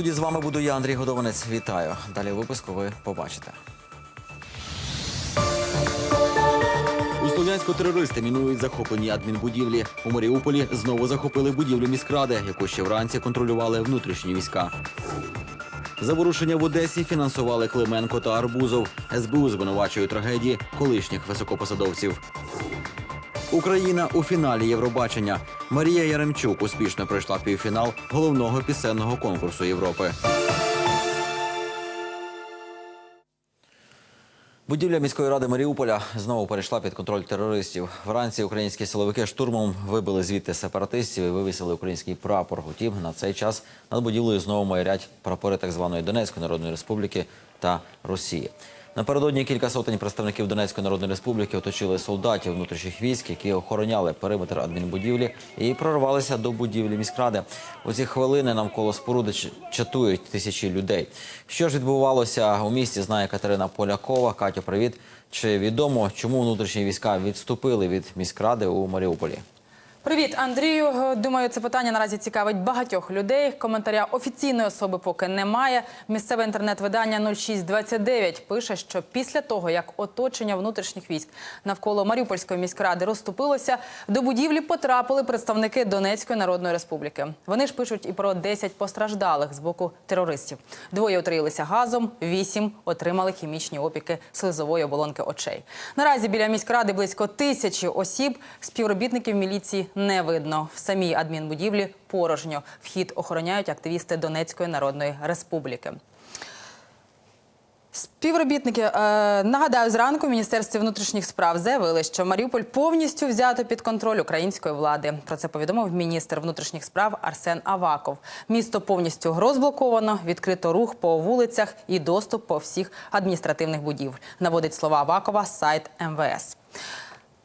студії з вами буду я, Андрій Годованець. Вітаю. Далі випуску ви побачите. У Слов'янську терористи мінують захоплені адмінбудівлі. У Маріуполі знову захопили будівлю міськради, яку ще вранці контролювали внутрішні війська. Заворушення в Одесі фінансували Клименко та Арбузов. СБУ звинувачує трагедії колишніх високопосадовців. Україна у фіналі Євробачення. Марія Яремчук успішно пройшла півфінал головного пісенного конкурсу Європи. Будівля міської ради Маріуполя знову перейшла під контроль терористів. Вранці українські силовики штурмом вибили звідти сепаратистів і вивісили український прапор. Утім, на цей час над будівлею знову майорять прапори так званої Донецької Народної Республіки та Росії. Напередодні кілька сотень представників Донецької Народної Республіки оточили солдатів внутрішніх військ, які охороняли периметр адмінбудівлі і прорвалися до будівлі міськради. У ці хвилини навколо споруди чатують тисячі людей. Що ж відбувалося у місті, знає Катерина Полякова. Катю, привіт. Чи відомо, чому внутрішні війська відступили від міськради у Маріуполі? Привіт, Андрію. Думаю, це питання наразі цікавить багатьох людей. Коментаря офіційної особи поки немає. Місцеве інтернет-видання 0629 пише, що після того, як оточення внутрішніх військ навколо Маріупольської міськради розступилося, до будівлі потрапили представники Донецької Народної Республіки. Вони ж пишуть і про 10 постраждалих з боку терористів. Двоє отруїлися газом, вісім отримали хімічні опіки слизової оболонки очей. Наразі біля міськради близько тисячі осіб. Співробітників міліції не видно. В самій адмінбудівлі порожньо. Вхід охороняють активісти Донецької Народної Республіки. Співробітники е, нагадаю, зранку міністерстві внутрішніх справ заявили, що Маріуполь повністю взято під контроль української влади. Про це повідомив міністр внутрішніх справ Арсен Аваков. Місто повністю розблоковано, відкрито рух по вулицях і доступ по всіх адміністративних будівель. Наводить слова Авакова сайт МВС.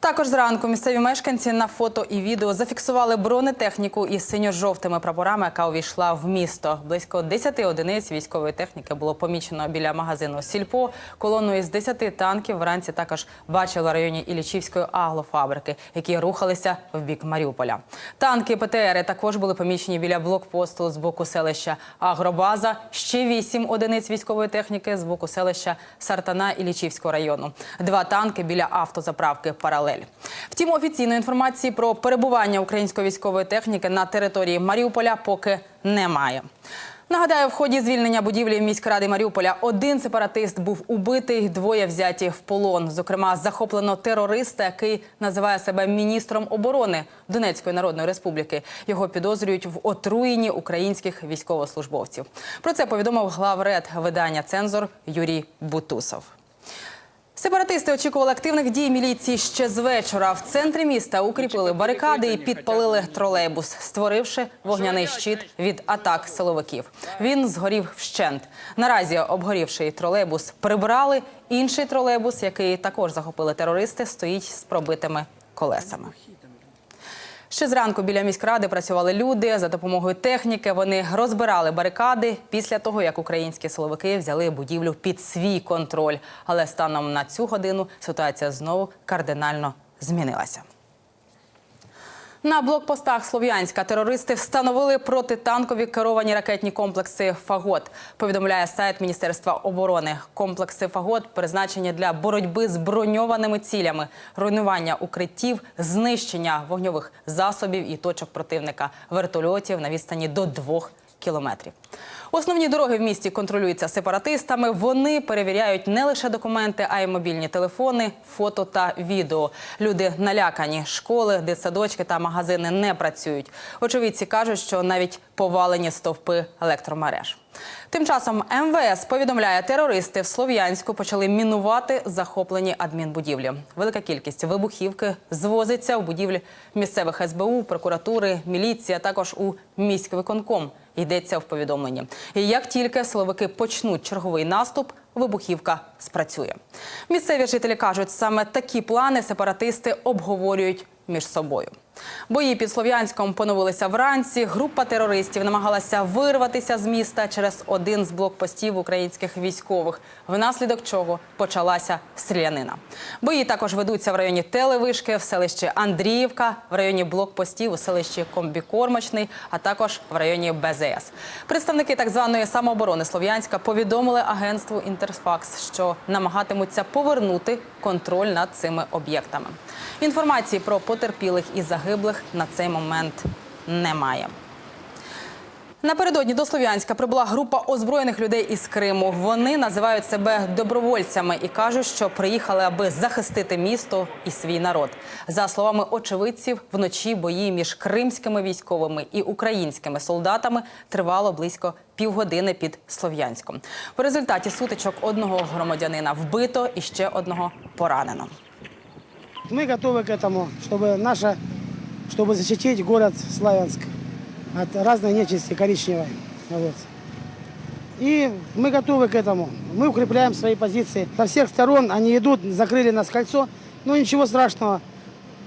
Також зранку місцеві мешканці на фото і відео зафіксували бронетехніку із синьо-жовтими прапорами, яка увійшла в місто. Близько 10 одиниць військової техніки було помічено біля магазину Сільпо. Колону із 10 танків вранці також бачили в районі Ілічівської аглофабрики, які рухалися в бік Маріуполя. Танки ПТРи також були помічені біля блокпосту з боку селища Агробаза. Ще 8 одиниць військової техніки з боку селища Сартана Ілічівського району. Два танки біля автозаправки Паралель. Втім, офіційної інформації про перебування української військової техніки на території Маріуполя поки немає. Нагадаю, в ході звільнення будівлі міськради Маріуполя один сепаратист був убитий, двоє взяті в полон. Зокрема, захоплено терориста, який називає себе міністром оборони Донецької Народної Республіки. Його підозрюють в отруєнні українських військовослужбовців. Про це повідомив главред видання Цензор Юрій Бутусов. Сепаратисти очікували активних дій міліції ще з вечора. В центрі міста укріпили барикади і підпалили тролейбус, створивши вогняний щит від атак силовиків. Він згорів вщент. Наразі обгорівший тролейбус прибрали. Інший тролейбус, який також захопили терористи, стоїть з пробитими колесами. Ще зранку біля міськради працювали люди за допомогою техніки. Вони розбирали барикади після того, як українські силовики взяли будівлю під свій контроль. Але станом на цю годину ситуація знову кардинально змінилася. На блокпостах Слов'янська терористи встановили протитанкові керовані ракетні комплекси Фагот. Повідомляє сайт Міністерства оборони. Комплекси Фагот призначені для боротьби з броньованими цілями, руйнування укриттів, знищення вогньових засобів і точок противника, вертольотів на відстані до двох кілометрів. Основні дороги в місті контролюються сепаратистами. Вони перевіряють не лише документи, а й мобільні телефони, фото та відео. Люди налякані. Школи, дитсадочки та магазини не працюють. Очевидці кажуть, що навіть повалені стовпи електромереж. Тим часом МВС повідомляє, терористи в Слов'янську почали мінувати захоплені адмінбудівлі. Велика кількість вибухівки звозиться в будівлі місцевих СБУ, прокуратури, міліції, а також у міськвиконком. Йдеться в повідомленні. І як тільки силовики почнуть черговий наступ, вибухівка спрацює. Місцеві жителі кажуть, саме такі плани сепаратисти обговорюють між собою. Бої під Слов'янськом поновилися вранці. Група терористів намагалася вирватися з міста через один з блокпостів українських військових, внаслідок чого почалася стрілянина. Бої також ведуться в районі Телевишки, в селищі Андріївка, в районі блокпостів у селищі Комбікормочний, а також в районі БЗС. Представники так званої самооборони Слов'янська повідомили агентству Інтерфакс, що намагатимуться повернути контроль над цими об'єктами. Інформації про потерпілих і загиблих на цей момент немає. Напередодні до Слов'янська прибула група озброєних людей із Криму. Вони називають себе добровольцями і кажуть, що приїхали, аби захистити місто і свій народ. За словами очевидців, вночі бої між кримськими військовими і українськими солдатами тривало близько півгодини під Слов'янськом. В результаті сутичок одного громадянина вбито і ще одного поранено. Мы готовы к этому, чтобы наша, чтобы защитить город Славянск от разной нечисти коричневой. Вот. И мы готовы к этому. Мы укрепляем свои позиции. Со всех сторон они идут, закрыли нас кольцо. Но ничего страшного,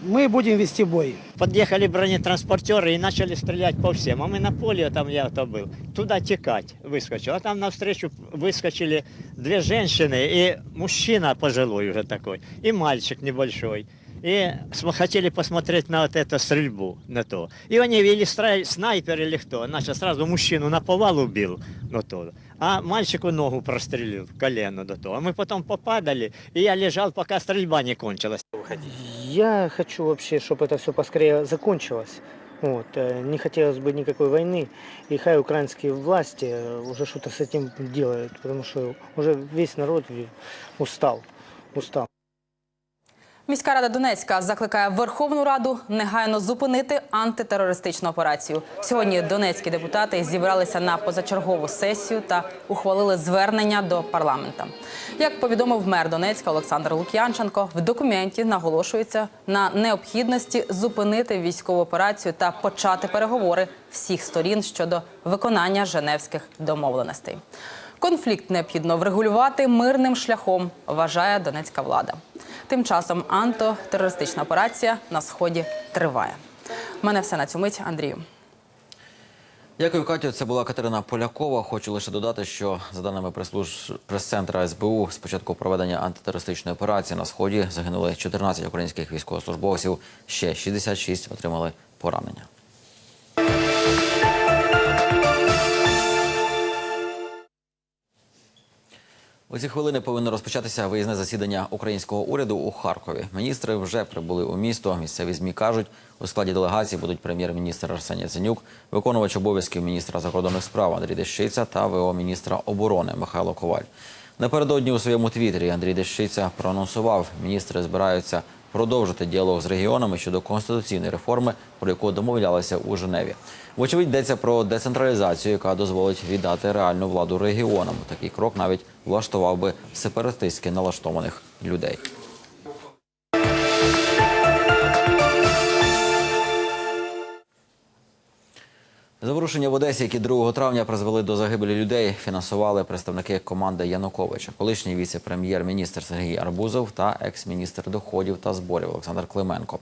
мы будем вести бой. Подъехали бронетранспортеры и начали стрелять по всем. А мы на поле, там я то был, туда текать выскочил. А там навстречу выскочили две женщины и мужчина пожилой уже такой, и мальчик небольшой. И хотели посмотреть на вот эту стрельбу, на то. И они вели снайпер или кто. Значит, сразу мужчину на повал убил, ну то. А мальчику ногу прострелил, колено до того. А мы потом попадали, и я лежал, пока стрельба не кончилась. Я хочу вообще, чтобы это все поскорее закончилось. Вот. э, Не хотелось бы никакой войны. И хай украинские власти э, уже что-то с этим делают, потому что уже весь народ ви- устал. Устал. Міська рада Донецька закликає Верховну Раду негайно зупинити антитерористичну операцію. Сьогодні донецькі депутати зібралися на позачергову сесію та ухвалили звернення до парламента. Як повідомив мер Донецька Олександр Лук'янченко, в документі наголошується на необхідності зупинити військову операцію та почати переговори всіх сторін щодо виконання Женевських домовленостей. Конфлікт необхідно врегулювати мирним шляхом, вважає донецька влада. Тим часом антитерористична операція на сході триває. У мене все на цю мить, Андрію. Дякую, Катю. Це була Катерина Полякова. Хочу лише додати, що за даними прес-центра СБУ, з початку проведення антитерористичної операції на сході загинули 14 українських військовослужбовців. Ще 66 отримали поранення. У ці хвилини повинно розпочатися виїзне засідання українського уряду у Харкові. Міністри вже прибули у місто. Місцеві змі кажуть, у складі делегації будуть прем'єр-міністр Арсеній Яценюк, виконувач обов'язків міністра закордонних справ Андрій Дещиця та ВО міністра оборони Михайло Коваль. Напередодні у своєму твіттері Андрій Дещиця проанонсував, міністри збираються продовжити діалог з регіонами щодо конституційної реформи, про яку домовлялися у Женеві. Вочевидь, йдеться про децентралізацію, яка дозволить віддати реальну владу регіонам. Такий крок навіть влаштував би сепаратистськи налаштованих людей. Заворушення в Одесі, які 2 травня призвели до загибелі людей, фінансували представники команди Януковича, колишній віце-прем'єр-міністр Сергій Арбузов та екс-міністр доходів та зборів Олександр Клименко.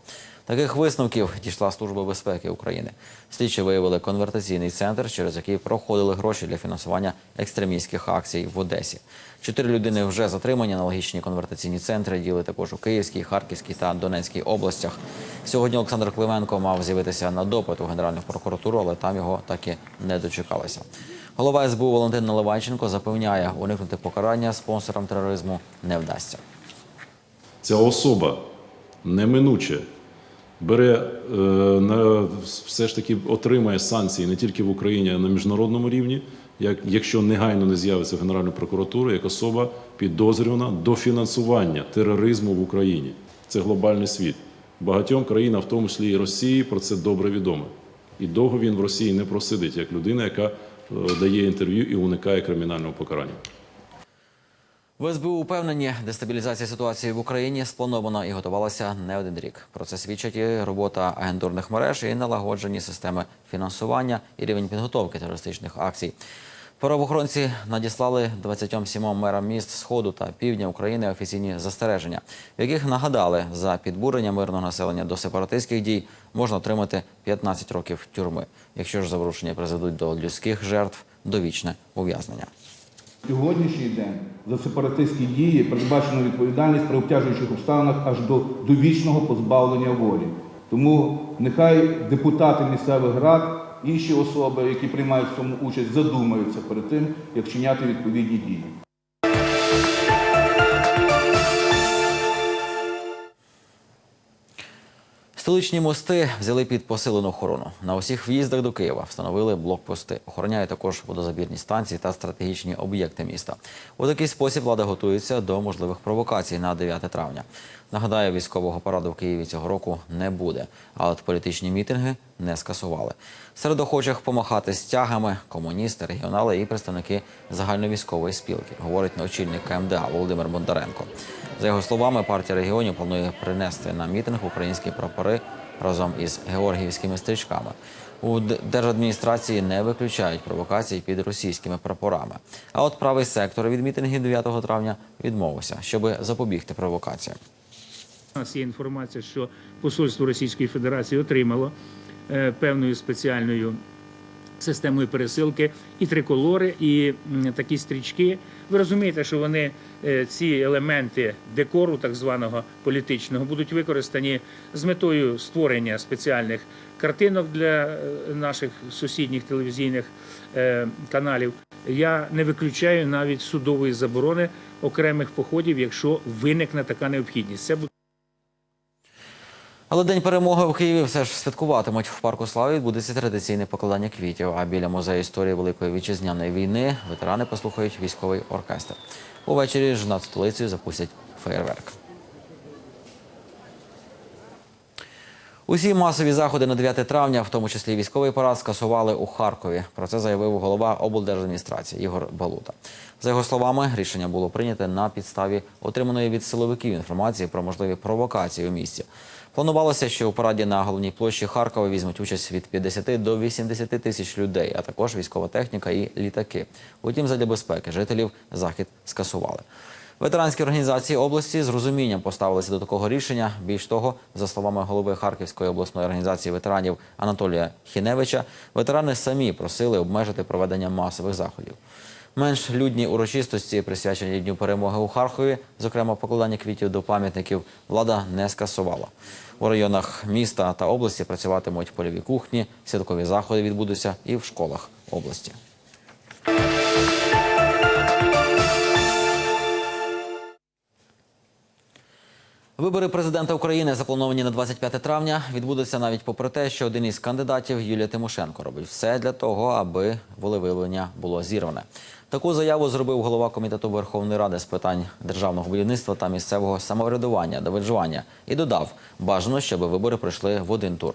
Таких висновків дійшла Служба безпеки України. Слідчі виявили конвертаційний центр, через який проходили гроші для фінансування екстремістських акцій в Одесі. Чотири людини вже затримані. Аналогічні конвертаційні центри діли також у Київській, Харківській та Донецькій областях. Сьогодні Олександр Клименко мав з'явитися на допит у Генеральну прокуратуру, але там його так і не дочекалися. Голова СБУ Валентин Наливайченко запевняє, уникнути покарання спонсорам тероризму не вдасться. ця особа неминуче бере е, на все ж таки отримає санкції не тільки в Україні, а на міжнародному рівні, як якщо негайно не з'явиться в Генеральну прокуратуру як особа підозрювана до фінансування тероризму в Україні. Це глобальний світ. Багатьом країнам, в тому числі і Росії, про це добре відомо. І довго він в Росії не просидить як людина, яка е, дає інтерв'ю і уникає кримінального покарання. В СБУ упевнені, дестабілізація ситуації в Україні спланована і готувалася не один рік. Про це свідчить і робота агентурних мереж і налагоджені системи фінансування і рівень підготовки терористичних акцій. Правоохоронці надіслали 27 мерам міст Сходу та Півдня України офіційні застереження, в яких нагадали, за підбурення мирного населення до сепаратистських дій можна отримати 15 років тюрми. Якщо ж заворушення призведуть до людських жертв, довічне ув'язнення. Сьогоднішній день за сепаратистські дії передбачено відповідальність при обтяжуючих обставинах аж до довічного позбавлення волі. Тому нехай депутати місцевих рад, інші особи, які приймають в цьому участь, задумаються перед тим, як чиняти відповідні дії. Столичні мости взяли під посилену охорону. На усіх в'їздах до Києва встановили блокпости. Охороняють також водозабірні станції та стратегічні об'єкти міста. У такий спосіб влада готується до можливих провокацій на 9 травня. Нагадаю, військового параду в Києві цього року не буде, а от політичні мітинги не скасували. Серед охочих помахати стягами комуністи, регіонали і представники загальновійськової спілки, говорить очільник КМДА Володимир Бондаренко. За його словами, партія регіонів планує принести на мітинг українські прапори разом із георгіївськими стрічками. У держадміністрації не виключають провокацій під російськими прапорами. А от правий сектор від мітингів 9 травня відмовився, щоб запобігти провокаціям. У нас є інформація, що посольство Російської Федерації отримало е, певною спеціальною системою пересилки і триколори, і такі стрічки. Ви розумієте, що вони ці елементи декору, так званого політичного, будуть використані з метою створення спеціальних картинок для е, наших сусідніх телевізійних е, каналів. Я не виключаю навіть судової заборони окремих походів, якщо виникне така необхідність. Це буде Але день перемоги в Києві все ж святкуватимуть. В парку слави відбудеться традиційне покладання квітів. А біля музею історії Великої вітчизняної війни ветерани послухають військовий оркестр. Увечері ж над столицею запустять феєрверк. Усі масові заходи на 9 травня, в тому числі військовий парад, скасували у Харкові. Про це заявив голова облдержадміністрації Ігор Балута. За його словами, рішення було прийнято на підставі отриманої від силовиків інформації про можливі провокації у місті. Планувалося, що у параді на головній площі Харкова візьмуть участь від 50 до 80 тисяч людей, а також військова техніка і літаки. Утім, задля безпеки жителів захід скасували. Ветеранські організації області з розумінням поставилися до такого рішення. Більш того, за словами голови Харківської обласної організації ветеранів Анатолія Хіневича, ветерани самі просили обмежити проведення масових заходів. Менш людні урочистості, присвячені Дню перемоги у Харкові, зокрема покладання квітів до пам'ятників, влада не скасувала. У районах міста та області працюватимуть польові кухні, святкові заходи відбудуться і в школах області. Вибори президента України, заплановані на 25 травня, відбудуться навіть попри те, що один із кандидатів Юлія Тимошенко робить все для того, аби волевиявлення було зірване. Таку заяву зробив голова комітету Верховної Ради з питань державного будівництва та місцевого самоврядування Давид Жвання і додав, бажано, щоб вибори пройшли в один тур.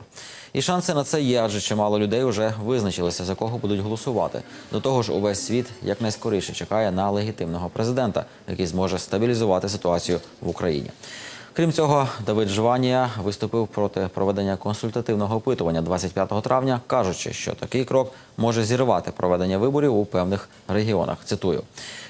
І шанси на це є, адже чимало людей вже визначилися, за кого будуть голосувати. До того ж, увесь світ якнайскоріше чекає на легітимного президента, який зможе стабілізувати ситуацію в Україні. Крім цього, Давид Жванія виступив проти проведення консультативного опитування 25 травня, кажучи, що такий крок може зірвати проведення виборів у певних регіонах. Цитую: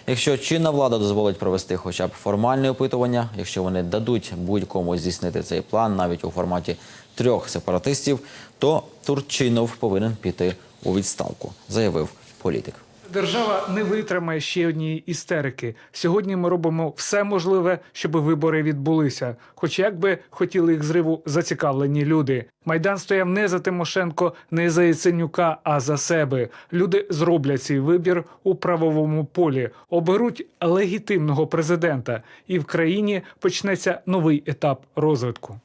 якщо чинна влада дозволить провести хоча б формальне опитування, якщо вони дадуть будь-кому здійснити цей план навіть у форматі трьох сепаратистів, то Турчинов повинен піти у відставку, заявив політик. Держава не витримає ще однієї істерики. Сьогодні ми робимо все можливе, щоб вибори відбулися. Хоч як би хотіли їх зриву зацікавлені люди. Майдан стояв не за Тимошенко, не за Яценюка, а за себе. Люди зроблять свій вибір у правовому полі, оберуть легітимного президента, і в країні почнеться новий етап розвитку.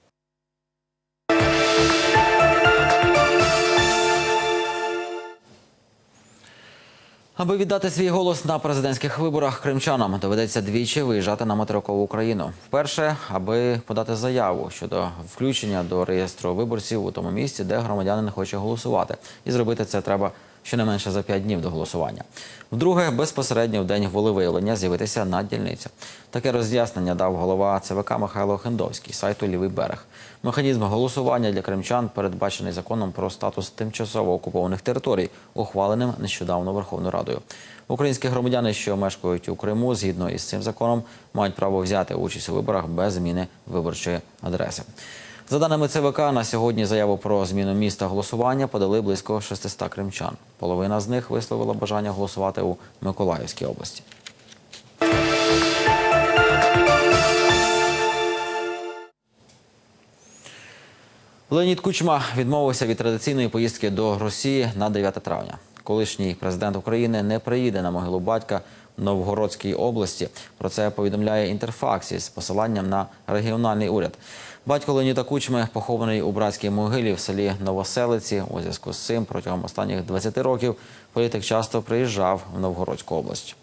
Аби віддати свій голос на президентських виборах кримчанам, доведеться двічі виїжджати на материкову Україну. Вперше, аби подати заяву щодо включення до реєстру виборців у тому місці, де громадянин хоче голосувати. І зробити це треба щонайменше за п'ять днів до голосування. Вдруге, безпосередньо в день волевиявлення з'явитися на дільницю. Таке роз'яснення дав голова ЦВК Михайло Хендовський сайту Лівий берег. Механізм голосування для кримчан передбачений законом про статус тимчасово окупованих територій, ухваленим нещодавно Верховною Радою. Українські громадяни, що мешкають у Криму, згідно із цим законом, мають право взяти участь у виборах без зміни виборчої адреси. За даними ЦВК, на сьогодні заяву про зміну міста голосування подали близько 600 кримчан. Половина з них висловила бажання голосувати у Миколаївській області. Леонід Кучма відмовився від традиційної поїздки до Росії на 9 травня. Колишній президент України не приїде на могилу батька Новгородській області. Про це повідомляє Інтерфакс із посиланням на регіональний уряд. Батько Леоніда Кучми похований у братській могилі в селі Новоселиці. У зв'язку з цим протягом останніх 20 років політик часто приїжджав в Новгородську область.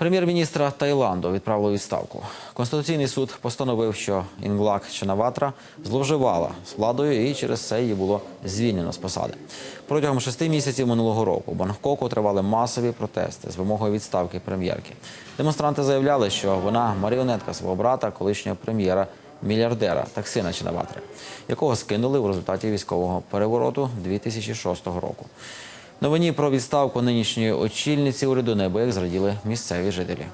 Прем'єр-міністра Таїланду відправили відставку. Конституційний суд постановив, що Інглак Чанаватра зловживала з владою і через це її було звільнено з посади. Протягом шести місяців минулого року у Бангкоку тривали масові протести з вимогою відставки прем'єрки. Демонстранти заявляли, що вона маріонетка свого брата, колишнього прем'єра, мільярдера Таксина Чанаватри, якого скинули у результаті військового перевороту 2006 року. Новині про відставку нинішньої очільниці уряду неабияк зраділи місцеві жителі.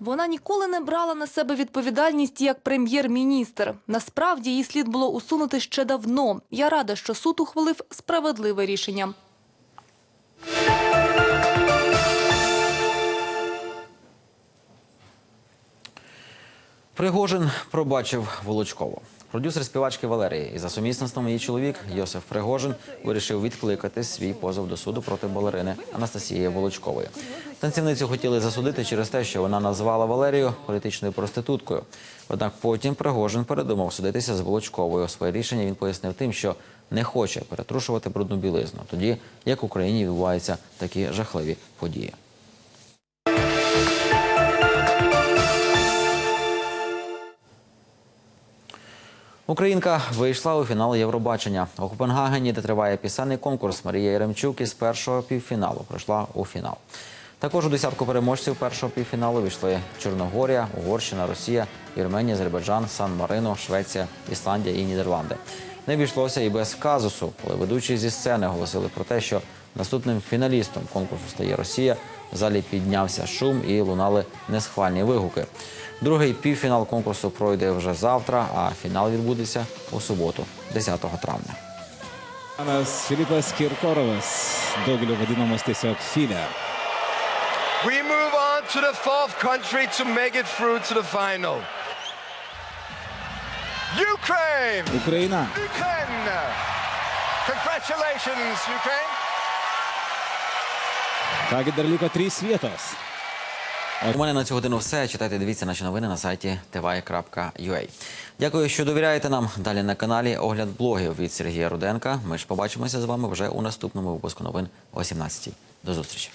Вона ніколи не брала на себе відповідальність як прем'єр-міністр. Насправді її слід було усунути ще давно. Я рада, що суд ухвалив справедливе рішення. Пригожин пробачив Волочкову. Продюсер співачки Валерії і за сумісництвом її чоловік Йосиф Пригожин вирішив відкликати свій позов до суду проти балерини Анастасії Волочкової. Танцівницю хотіли засудити через те, що вона назвала Валерію політичною проституткою. Однак потім Пригожин передумав судитися з Волочковою. Своє рішення він пояснив тим, що не хоче перетрушувати брудну білизну, тоді як в Україні відбуваються такі жахливі події. Українка вийшла у фінал Євробачення. У Копенгагені, де триває пісенний конкурс, Марія Яремчук із першого півфіналу пройшла у фінал. Також у десятку переможців першого півфіналу війшли Чорногорія, Угорщина, Росія, Вірменія, Азербайджан, Сан-Марино, Швеція, Ісландія і Нідерланди. Не обійшлося і без казусу, коли ведучі зі сцени оголосили про те, що наступним фіналістом конкурсу стає Росія. В залі піднявся шум і лунали несхвальні вигуки. Другий півфінал конкурсу пройде вже завтра, а фінал відбудеться у суботу, 10 травня. Панас Філіпас Кіркоровас догляду vadinamas tiesiog Filė. We move on to the fourth country to make it through to the final. Ukraine! Україна Ukraine! Congratulations, Ukraine! gi dar liko trys vietos. У мене на цю годину все. Читайте, дивіться наші новини на сайті tv.ua. Дякую, що довіряєте нам. Далі на каналі Огляд блогів від Сергія Руденка. Ми ж побачимося з вами вже у наступному випуску новин о 17 До зустрічі.